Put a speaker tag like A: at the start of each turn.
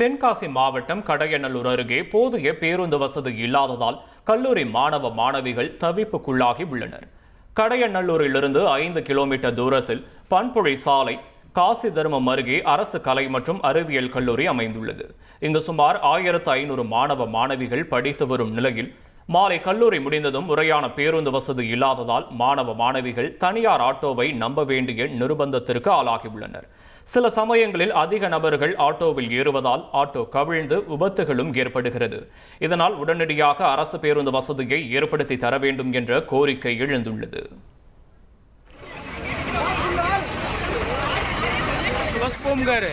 A: தென்காசி மாவட்டம் கடையநல்லூர் அருகே போதிய பேருந்து வசதி இல்லாததால் கல்லூரி மாணவ மாணவிகள் தவிப்புக்குள்ளாகி உள்ளனர். கடையநல்லூரிலிருந்து ஐந்து கிலோமீட்டர் தூரத்தில் பண்புழை சாலை காசி தர்மம் அருகே அரசு கலை மற்றும் அறிவியல் கல்லூரி அமைந்துள்ளது. இங்கு சுமார் ஆயிரத்து ஐநூறு மாணவ மாணவிகள் படித்து வரும் நிலையில் மாலை கல்லூரி முடிந்ததும் முறையான பேருந்து வசதி இல்லாததால் மாணவ மாணவிகள் தனியார் ஆட்டோவை நம்ப வேண்டிய நிர்பந்தத்திற்கு ஆளாகியுள்ளனர். சில சமயங்களில் அதிக நபர்கள் ஆட்டோவில் ஏறுவதால் ஆட்டோ கவிழ்ந்து விபத்துகளும் ஏற்படுகிறது. இதனால் உடனடியாக அரசு பேருந்து வசதியை ஏற்படுத்தி தர வேண்டும் என்ற கோரிக்கை எழுந்துள்ளது.
B: பஸ் போம்காரு